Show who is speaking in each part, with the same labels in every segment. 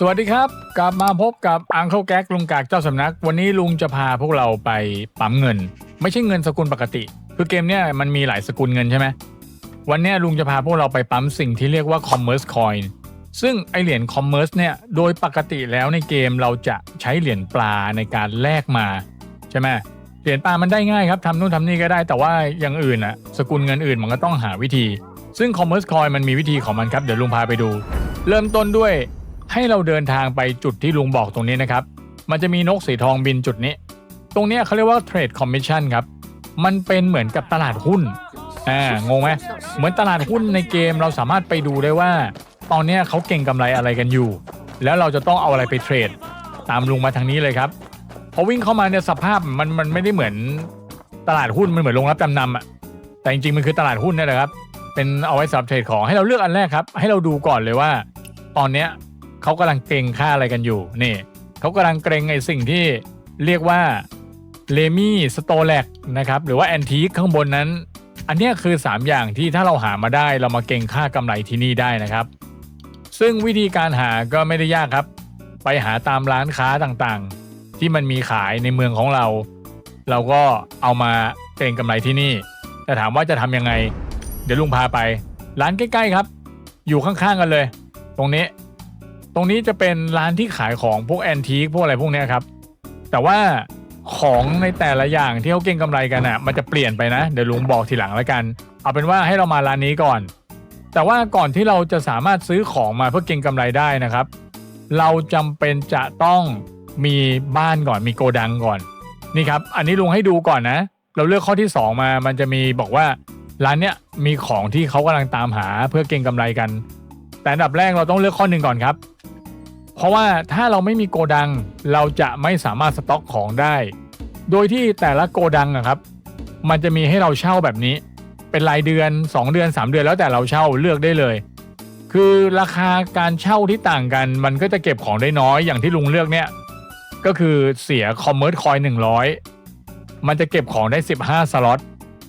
Speaker 1: สวัสดีครับ กลับมาพบกับอังเคิลแก๊กลุงกากเจ้าสำนัก วันนี้ลุงจะพาพวกเราไปปั๊มเงิน ไม่ใช่เงินสกุลปกติ คือเกมเนี้ยมันมีหลายสกุลเงินใช่ไหมวันนี้ลุงจะพาพวกเราไปปั๊มสิ่งที่เรียกว่า Commerce Coin ซึ่งไอเหรียญ Commerce เนี่ยโดยปกติแล้วในเกมเราจะใช้เหรียญปลาในการแลกมาใช่ไหมเหรียญปลามันได้ง่ายครับทำนู่นทำนี่ก็ได้แต่ว่าอย่างอื่นอะสกุลเงินอื่นมันก็ต้องหาวิธี ซึ่ง Commerce Coin มันมีวิธีของมันครับเดี๋ยวลุงพาไปดู เริ่มต้นด้วย ให้เราเดินทางไปจุดที่ลุงบอกตรงนี้นะครับ มันจะมีนกสีทองบินจุดนี้ ตรงนี้เขาเรียกว่า Trade Commission ครับ มันเป็นเหมือนกับตลาดหุ้นอ่างงไหมเหมือนตลาดหุ้นในเกมเราสามารถไปดูได้ว่า ตอนนี้เขาเก่งกำไรอะไรกันอยู่ แล้วเราจะต้องเอาอะไรไปเทรด ตามลุงมาทางนี้เลยครับพอวิ่งเข้ามาเนี่ยสภาพมันมันไม่ได้เหมือนตลาดหุ้นมันเหมือนโรงรับจำนำอะแต่จริงๆมันคือตลาดหุ้นนี่แหละครับ เป็นเอาไว้สำหรับเทรดของให้เราเลือกอันแรกครับ ให้เราดูก่อนเลยว่า ตอนเนี้ย เขากำลังเกรงค่าอะไรกันอยู่นี่เขากำลังเกรงไอ้สิ่งที่เรียกว่าเลมี่สโตแลกนะครับหรือว่าแอนทีคข้างบนนั้น อันเนี้ยคือ 3 อย่างที่ถ้าเราหามาได้เรามาเก่งค่ากำไรที่นี่ได้นะครับ ซึ่งวิธีการหาก็ไม่ได้ยากครับ ไปหาตามร้านค้าต่างๆ ที่มันมีขายในเมืองของเรา เราก็เอามาเก่งกำไรที่นี่ แต่ถามว่าจะทำยังไง เดี๋ยวลุงพาไป ร้านใกล้ ๆ ครับ อยู่ข้างๆกันเลย ตรงนี้ ตรงนี้จะเป็นร้านที่ขายของพวกแอนทีคพวกอะไรพวกเนี้ยครับ แต่ว่าของในแต่ละอย่างที่เขาเก็งกำไรกันอะ มันจะเปลี่ยนไปนะ เดี๋ยวลุงบอกทีหลังแล้วกัน เอาเป็นว่าให้เรามาร้านนี้ก่อน แต่ว่าก่อนที่เราจะสามารถซื้อของมาเพื่อเก็งกำไรได้นะครับ เราจำเป็นจะต้องมีบ้านก่อนมีโกดังก่อน นี่ครับ อันนี้ลุงให้ดูก่อนนะ เราเลือกข้อที่ 2 มา มันจะมีบอกว่าร้านเนี้ยมีของที่เขากำลังตามหาเพื่อเก็งกำไรกัน แต่อันดับแรกเราต้องเลือกข้อหนึ่งก่อนครับ เพราะว่าถ้าเราไม่มีโกดัง เราจะไม่สามารถสต็อกของได้ โดยที่แต่ละโกดังอะครับ มันจะมีให้เราเช่าแบบนี้ เป็นรายเดือน 2 เดือน 3 เดือนแล้วแต่เราเช่าเลือกได้เลย คือราคาการเช่าที่ต่างกัน มันก็จะเก็บของได้น้อยอย่างที่ลุงเลือกเนี่ย ก็คือเสียคอมเมอร์สคอย100มันจะเก็บของได้ 15 สล็อต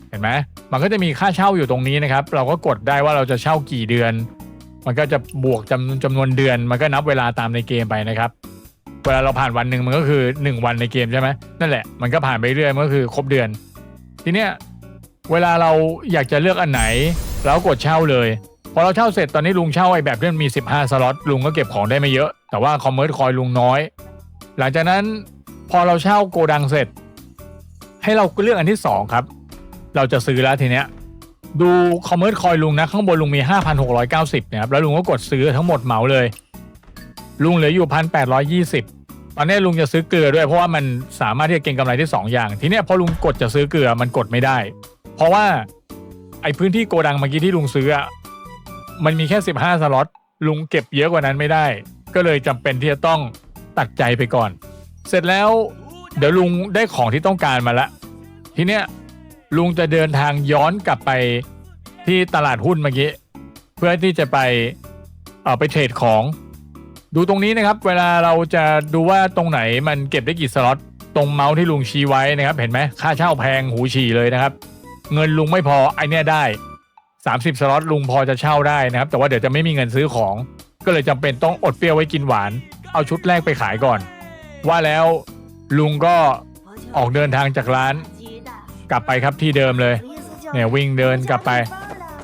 Speaker 1: เห็นไหมมันก็จะมีค่าเช่าอยู่ตรงนี้นะครับ เราก็กดได้ว่าเราจะเช่ากี่เดือน มันก็จะบวกจำจำนวนเดือน มันก็นับเวลาตามในเกมไปนะครับ เวลาเราผ่านวันหนึ่งมันก็คือ 1 วันในเกมใช่ไหมนั่นแหละมันก็ผ่านไปเรื่อยมันก็คือครบเดือน ทีเนี้ยเวลาเราอยากจะเลือกอันไหนเราก็กดเช่าเลยพอเราเช่าเสร็จตอนนี้ลุงเช่าไอ้แบบที่มันมี 15 สล็อตลุงก็เก็บของได้ไม่เยอะ แต่ว่าคอมเมอร์สคอยลุงน้อย หลังจากนั้นพอเราเช่าโกดังเสร็จ ให้เราเลือกอันที่2ครับ เราจะซื้อแล้วทีเนี้ย ดูคอมเมอร์สคอยลุงนะ ข้างบนลุงมี 5,690นะครับแล้วลุงก็กดซื้อทั้งหมดเหมาเลย ลุงเหลืออยู่ 1,820 ตอนนี้ลุงจะซื้อเกลือด้วยเพราะว่ามันสามารถที่จะเก็งกำไรได้2อย่าง ทีเนี้ยพอลุงกดจะซื้อเกลือมันกดไม่ได้ เพราะว่าไอ้พื้นที่โกดังเมื่อกี้ที่ลุงซื้ออะมันมีแค่ 15 สล็อตลุงเก็บเยอะกว่านั้นไม่ได้ ก็เลยจำเป็นที่จะต้องตัดใจไปก่อน เสร็จแล้วเดี๋ยวลุงได้ของที่ต้องการมาละทีเนี้ย ลุงจะเดินทางย้อนกลับไปที่ตลาดหุ้นเมื่อกี้เพื่อที่จะไปเอ่อไปเทรดของ ดูตรงนี้นะครับ เวลาเราจะดูว่าตรงไหนมันเก็บได้กี่สล็อตตรงเมาส์ที่ลุงชี้ไว้นะครับ เห็นไหมค่าเช่าแพงหูฉี่เลยนะครับ เงินลุงไม่พอไอเนี้ยได้ 30 สล็อตลุงพอจะเช่าได้นะครับ แต่ว่าเดี๋ยวจะไม่มีเงินซื้อของ ก็เลยจำเป็นต้องอดเปรี้ยวไว้กินหวาน เอาชุดแรกไปขายก่อน ว่าแล้วลุงก็ออกเดินทางจากร้าน กลับไปครับที่เดิมเลย เนี่ยวิ่งเดินกลับไป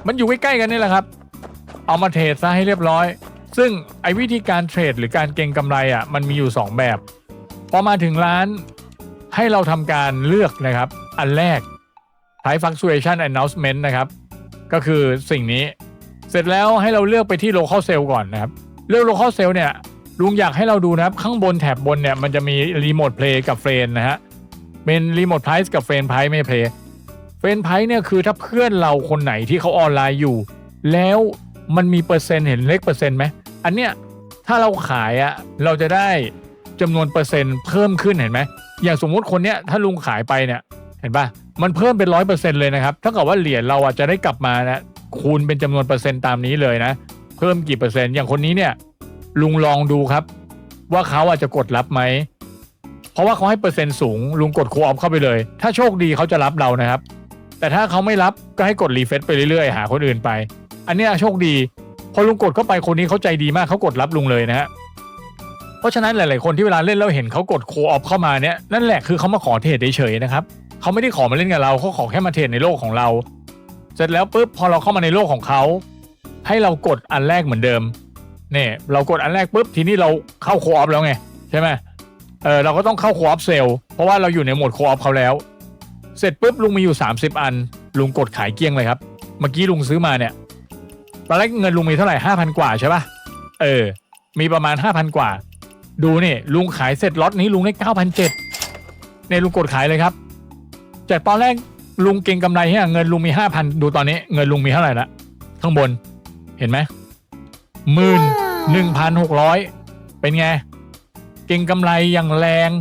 Speaker 1: มันอยู่ใกล้ๆกันนี่แหละครับ เอามาเทรดซะให้เรียบร้อย ซึ่งไอ้วิธีการเทรดหรือการเก็งกำไรอะมันมีอยู่ 2 แบบ พอมาถึงร้านให้เราทำการเลือกนะครับ อันแรก Price Fluctuation Announcement นะครับ ก็คือสิ่งนี้เสร็จแล้วให้เราเลือกไปที่ local sale ก่อนนะครับ เลือก local sale เนี่ยลุงอยากให้เราดูนะครับ ข้างบนแถบบนเนี่ยมันจะมี remote play กับ friend นะฮะ เป็น remote price กับ friend price ไม่ play เฟรนไพรเนี่ยคือถ้าเพื่อนเราคนไหนที่เขาออนไลน์อยู่ แล้วมันมีเปอร์เซ็นต์เห็นเลขเปอร์เซ็นต์ไหมอันเนี้ยถ้าเราขายอะเราจะได้จำนวนเปอร์เซ็นต์เพิ่มขึ้นเห็นไหมอย่างสมมุติคนเนี้ยถ้าลุงขายไปเนี่ยเห็นปะมันเพิ่มเป็นร้อยเปอร์เซ็นต์เลยนะครับถ้าเกิดว่าเหรียญเราอะจะได้กลับมานะคูณเป็นจำนวนเปอร์เซ็นต์ตามนี้เลยนะ เพิ่มกี่เปอร์เซ็นต์อย่างคนนี้เนี่ยลุงลองดูครับ ว่าเขาอาจจะกดรับไหม เพราะว่าเขาให้เปอร์เซ็นต์สูง ลุงกดคูออฟเข้าไปเลย ถ้าโชคดีเขาจะรับเรานะครับ แต่ถ้าเขาไม่รับก็ให้กดรีเฟซไปเรื่อยๆ หาคนอื่นไป อันเนี้ยโชคดี พอลุงกดเข้าไปคนนี้เขาใจดีมากเขากดรับลุงเลยนะฮะเพราะฉะนั้นหลาย ๆ คนที่เวลาเล่นแล้วเห็นเขากดโคออฟเข้ามาเนี่ยนั่นแหละคือเขามาขอเทรดเฉยๆนะครับเขาไม่ได้ขอมาเล่นกับเราเขาขอแค่มาเทรดในโลกของเรา เสร็จแล้วปุ๊บพอเราเข้ามาในโลกของเขาให้เรากดอันแรกเหมือนเดิมเนี่ยเรากดอันแรกปุ๊บทีนี้เราเข้าโคออฟแล้วไงใช่ไหม เออเราก็ต้องเข้าโคออฟเซลเพราะว่าเราอยู่ในโหมดโคออฟเขาแล้ว เสร็จปุ๊บลุงมีอยู่ 30 อัน ลุงกดขายเกลี้ยงเลยครับ เมื่อกี้ลุงซื้อมาเนี่ยตอนแรกเงินลุงมีเท่าไหร่ห้าพันกว่าใช่ปะเออ มีประมาณห้าพันกว่า ดูนี่ลุงขายเสร็จล็อตนี้ลุงได้เก้าพันเจ็ดเนี่ยลุงกดขายเลยครับ จากตอนแรกลุงเก่งกำไรเนี่ยเงินลุงมีห้าพันดูตอนนี้เงินลุงมีเท่าไหร่ละข้างบนเห็นไหมหมื่นหนึ่งพันหกร้อยเป็นไง ก่งกำไรอย่างแรง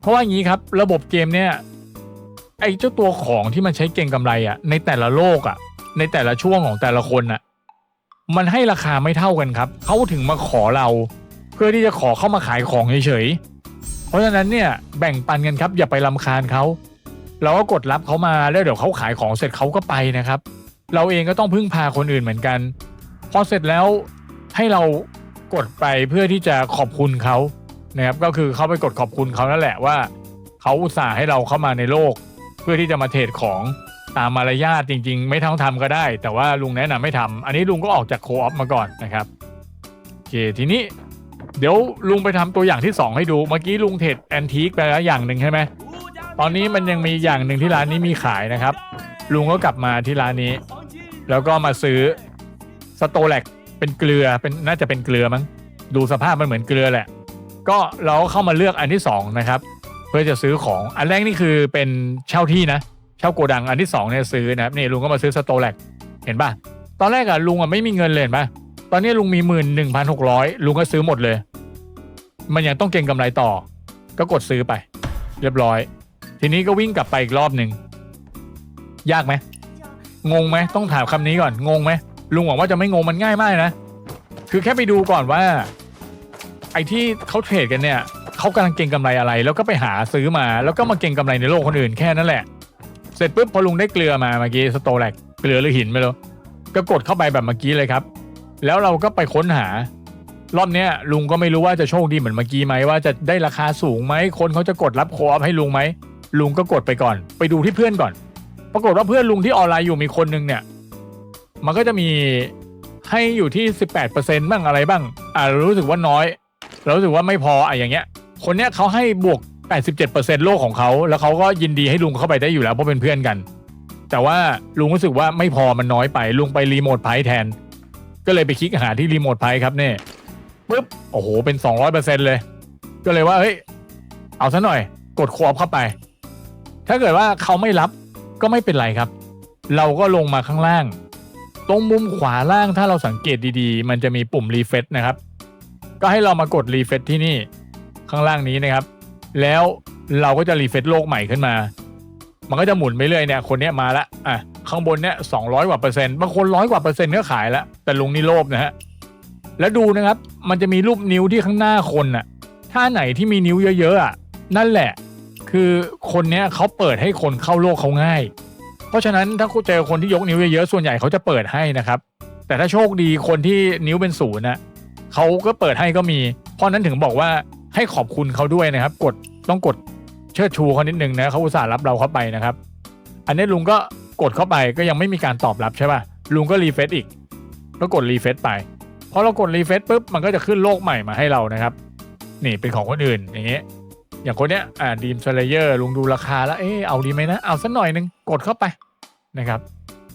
Speaker 1: เพราะว่าอย่างนี้ครับ ระบบเกมเนี่ยไอ้เจ้าตัวของที่มันใช้เก่งกำไรอะในแต่ละโลกอะในแต่ละช่วงของแต่ละคนอะมันให้ราคาไม่เท่ากันครับเขาถึงมาขอเราเพื่อที่จะขอเข้ามาขายของเฉยๆเพราะฉะนั้นเนี่ยแบ่งปันกันครับ อย่าไปลำคาญเขาเราก็กดรับเขามาแล้วเดี๋ยวเขาขายของเสร็จเขาก็ไปนะครับ เราเองก็ต้องพึ่งพาคนอื่นเหมือนกันพอเสร็จแล้วให้เรากดไปเพื่อที่จะขอบคุณเขา นะครับก็คือเข้าไปกดขอบคุณเขานั่นแหละว่าเขาอุตส่าห์ให้เราเข้ามาในโลก เพื่อที่จะมาเทรดของตามมารยาทจริง ๆ ไม่ต้องทำก็ได้ แต่ว่าลุงแนะนำไม่ทำอันนี้ลุงก็ออกจากโคออฟมาก่อนนะครับโอเคทีนี้เดี๋ยวลุงไปทำตัวอย่างที่ 2 ให้ดู เมื่อกี้ลุงเทรดแอนทีคไปแล้วอย่างหนึ่งใช่ไหมตอนนี้มันยังมีอย่างหนึ่งที่ร้านนี้มีขายนะครับ ลุงก็กลับมาที่ร้านนี้ แล้วก็มาซื้อสโตแลกเป็นเกลือเป็นน่าจะเป็นเกลือมั้งดูสภาพมันเหมือนเกลือแหละ ก็เราเข้ามาเลือกอันที่สองนะครับเพื่อจะซื้อของอันแรกนี่คือเป็นเช่าที่นะเช่าโกดังอันที่สองเนี่ยซื้อนะครับนี่ลุงก็มาซื้อสโตแลกเห็นป่ะตอนแรกอะลุงอะไม่มีเงินเลยเห็นป่ะตอนนี้ลุงมีหมื่นหนึ่งพันหกร้อยลุงก็ซื้อหมดเลย มันยังต้องเก็งกำไรต่อ ก็กดซื้อไป เรียบร้อย ทีนี้ก็วิ่งกลับไปอีกรอบหนึ่งยากไหมงงไหมต้องถามคำนี้ก่อนงงไหมลุงหวังว่าจะไม่งงมันง่ายมากนะ คือแค่ไปดูก่อนว่า ไอ้ที่เขาเทรดกันเนี่ยเขากำลังเก็งกำไรอะไร แล้วก็ไปหาซื้อมา แล้วก็มาเก็งกำไรในโลกคนอื่นแค่นั้นแหละ เสร็จปุ๊บพอลุงได้เกลือมาเมื่อกี้สโตแลกเกลือหรือหินไม่รู้ก็กดเข้าไปแบบเมื่อกี้เลยครับ แล้วเราก็ไปค้นหารอบเนี้ยลุงก็ไม่รู้ว่าจะโชคดีเหมือนเมื่อกี้ไหมว่าจะได้ราคาสูงไหมคนเขาจะกดรับโคออฟให้ลุงไหมลุงก็กดไปก่อน ไปดูที่เพื่อนก่อน ปรากฏว่าเพื่อนลุงที่ออนไลน์อยู่มีคนนึงเนี่ย มันก็จะมีให้อยู่ที่ 18%บ้างอะไรบ้าง อ่ารู้สึกว่าน้อย เรารู้สึกว่าไม่พออะอย่างเงี้ย คนเนี้ยเขาให้บวก 87%โลกของเขาแล้วเขาก็ยินดีให้ลุงเข้าไปได้อยู่แล้วเพราะเป็นเพื่อนกัน แต่ว่าลุงรู้สึกว่าไม่พอมันน้อยไปลุงไปรีโมทไพแทน ก็เลยไปคลิกหาที่รีโมทไพครับเนี่ยปุ๊บโอ้โหเป็น 200%เลย ก็เลยว่าเฮ้ยเอาซะหน่อย กดควบเข้าไป ถ้าเกิดว่าเขาไม่รับก็ไม่เป็นไรครับ เราก็ลงมาข้างล่าง ตรงมุมขวาล่างถ้าเราสังเกตดีๆ มันจะมีปุ่มรีเฟซนะครับ ก็ให้เรามากดรีเฟซที่นี่ข้างล่างนี้นะครับ แล้วเราก็จะรีเฟซโลกใหม่ขึ้นมา มันก็จะหมุนไปเรื่อยเนี่ยคนเนี้ยมาละอะข้างบนเนี่ยสองร้อยกว่าเปอร์เซ็นต์บางคนร้อยกว่าเปอร์เซ็นต์ก็ขายล้วแต่ลุงนี่โลภนะฮะแล้วดูนะครับ มันจะมีรูปนิ้วที่ข้างหน้าคนน่ะ ถ้าไหนที่มีนิ้วเยอะๆอะนั่นแหละ คือคนเนี้ยเขาเปิดให้คนเข้าโลกเขาง่าย เพราะฉะนั้นถ้าคุณเจอคนที่ยกนิ้วเยอะๆส่วนใหญ่เขาจะเปิดให้นะครับ แต่ถ้าโชคดีคนที่นิ้วเป็นศูนย์นะ เขาก็เปิดให้ก็มี เพราะนั้นถึงบอกว่าให้ขอบคุณเขาด้วยนะครับ กดต้องกดเชิดชูเขานิดนึงนะเขาอุตส่าห์รับเราเข้าไปนะครับ อันนี้ลุงก็กดเข้าไปก็ยังไม่มีการตอบรับใช่ป่ะลุงก็รีเฟซอีก ก็กดรีเฟซไปพอเรากดรีเฟซปุ๊บมันก็จะขึ้นโลกใหม่มาให้เรานะครับ นี่เป็นของคนอื่นอย่างเงี้ยอย่างคนเนี้ยอ่าดีมสเลเยอร์ลุงดูราคาแล้วเออเอาดีไหมนะเอาสักหน่อยนึงกดเข้าไปนะครับ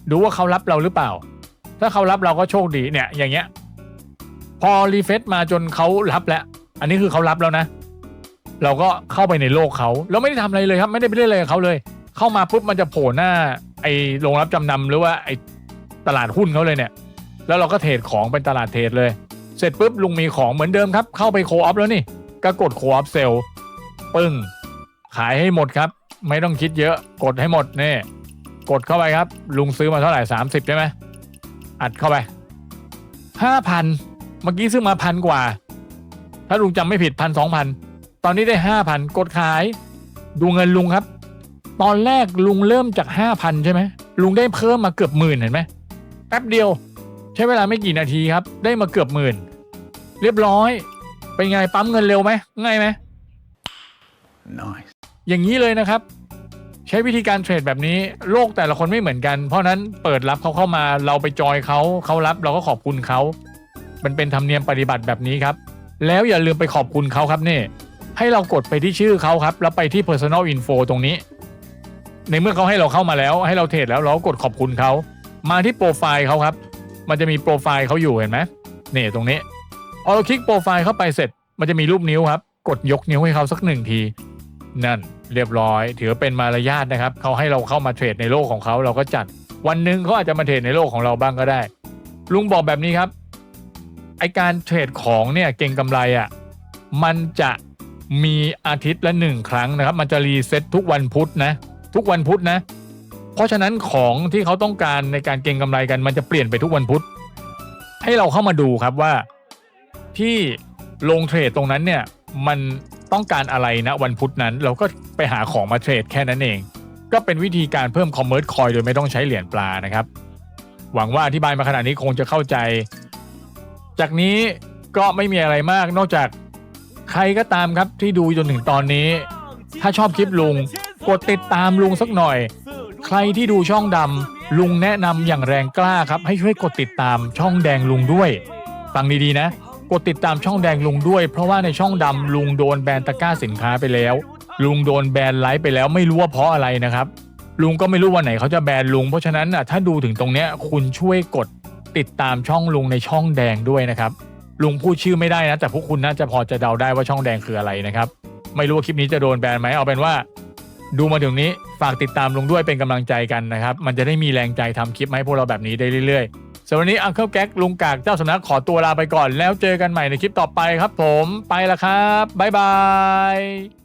Speaker 1: ดูว่าเขารับเราหรือเปล่า ถ้าเขารับเราก็โชคดีเนี่ย อย่างเงี้ย พอรีเฟซมาจนเขารับแล้ว อันนี้คือเขารับแล้วนะ เราก็เข้าไปในโลกเขาเราไม่ได้ทำอะไรเลยครับ ไม่ได้ไปเล่นอะไรกับเขาเลย เข้ามาปุ๊บมันจะโผล่หน้า ไอ้โรงรับจำนำหรือว่าไอ้ตลาดหุ้นเขาเลยเนี่ย แล้วเราก็เทรดของเป็นตลาดเทรดเลย เสร็จปุ๊บลุงมีของเหมือนเดิมครับ เข้าไปโคออฟแล้วนี่ก็กดโคออฟเซลปึ้งขายให้หมดครับ ไม่ต้องคิดเยอะกดให้หมดนี่กดเข้าไปครับ ลุงซื้อมาเท่าไหร่สามสิบใช่ไหมอัดเข้าไปห้าพัน เมื่อกี้ซื้อมาพันกว่า ถ้าลุงจำไม่ผิดพันสองพันตอนนี้ได้ห้าพันกดขาย ดูเงินลุงครับ ตอนแรกลุงเริ่มจากห้าพันใช่ไหมลุงได้เพิ่มมาเกือบหมื่นเห็นไหมแป๊บเดียว ใช้เวลาไม่กี่นาทีครับ ได้มาเกือบหมื่น เรียบร้อย เป็นไงปั๊มเงินเร็วไหมง่ายไหม
Speaker 2: Nice.
Speaker 1: อย่างนี้เลยนะครับ ใช้วิธีการเทรดแบบนี้โลกแต่ละคนไม่เหมือนกัน เพราะฉะนั้นเปิดรับเขาเข้ามาเราไปจอยเขาเขารับเราก็ขอบคุณเขา มันเป็นธรรมเนียมปฏิบัติแบบนี้ครับ แล้วอย่าลืมไปขอบคุณเขาครับนี่ ให้เรากดไปที่ชื่อเขาครับ แล้วไปที่ personal info ตรงนี้ ในเมื่อเขาให้เราเข้ามาแล้ว ให้เราเทรดแล้วเรากดขอบคุณเขา มาที่โปรไฟล์เขาครับ มันจะมีโปรไฟล์เขาอยู่เห็นไหมนี่ตรงนี้พอเราคลิกโปรไฟล์เข้าไปเสร็จ มันจะมีรูปนิ้วครับ กดยกนิ้วให้เขาสักหนึ่งที นั่นเรียบร้อย ถือเป็นมารยาทนะครับเขาให้เราเข้ามาเทรดในโลกของเขาเราก็จัด วันหนึ่งเขาอาจจะมาเทรดในโลกของเราบ้างก็ได้ ลุงบอกแบบนี้ครับ ไอการเทรดของเนี่ยเก่งกำไรอะ่ะมันจะมีอาทิตย์ละหนึ่งครั้งนะครับ มันจะรีเซ็ตทุกวันพุธนะ ทุกวันพุธนะ เพราะฉะนั้นของที่เขาต้องการในการเก็งกำไรกัน มันจะเปลี่ยนไปทุกวันพุธ ให้เราเข้ามาดูครับว่าที่ลงเทรดตรงนั้นเนี่ยมันต้องการอะไรนะวันพุธนั้น เราก็ไปหาของมาเทรดแค่นั้นเอง ก็เป็นวิธีการเพิ่มคอมเมอร์สคอยโดยไม่ต้องใช้เหรียญปลานะครับ หวังว่าอธิบายมาขนาดนี้คงจะเข้าใจ จากนี้ก็ไม่มีอะไรมากนอกจากใครก็ตามครับที่ดูจนถึงตอนนี้ ถ้าชอบคลิปลุง กดติดตามลุงสักหน่อย ใครที่ดูช่องดำลุงแนะนำอย่างแรงกล้าครับ ให้ช่วยกดติดตามช่องแดงลุงด้วย ฟังดีๆนะ กดติดตามช่องแดงลุงด้วย เพราะว่าในช่องดำลุงโดนแบนตะกร้าสินค้าไปแล้ว ลุงโดนแบนไลฟ์ไปแล้วไม่รู้ว่าเพราะอะไรนะครับลุงก็ไม่รู้วันไหนเขาจะแบนลุงเพราะฉะนั้นน่ะถ้าดูถึงตรงเนี้ยคุณช่วยกด ติดตามช่องลุงในช่องแดงด้วยนะครับลุงพูดชื่อไม่ได้นะ แต่พวกคุณน่าจะพอจะเดาได้ว่าช่องแดงคืออะไรนะครับ ไม่รู้ว่าคลิปนี้จะโดนแบนไหมเอาเป็นว่า ดูมาถึงนี้ฝากติดตามลุงด้วยเป็นกำลังใจกันนะครับ มันจะได้มีแรงใจทำคลิปให้พวกเราแบบนี้ได้เรื่อยๆสำหรับวันนี้อังเคิลแก๊กลุงกากเจ้าสำนักขอตัวลาไปก่อน แล้วเจอกันใหม่ในคลิปต่อไปครับ ผมไปละครับบ๊ายบาย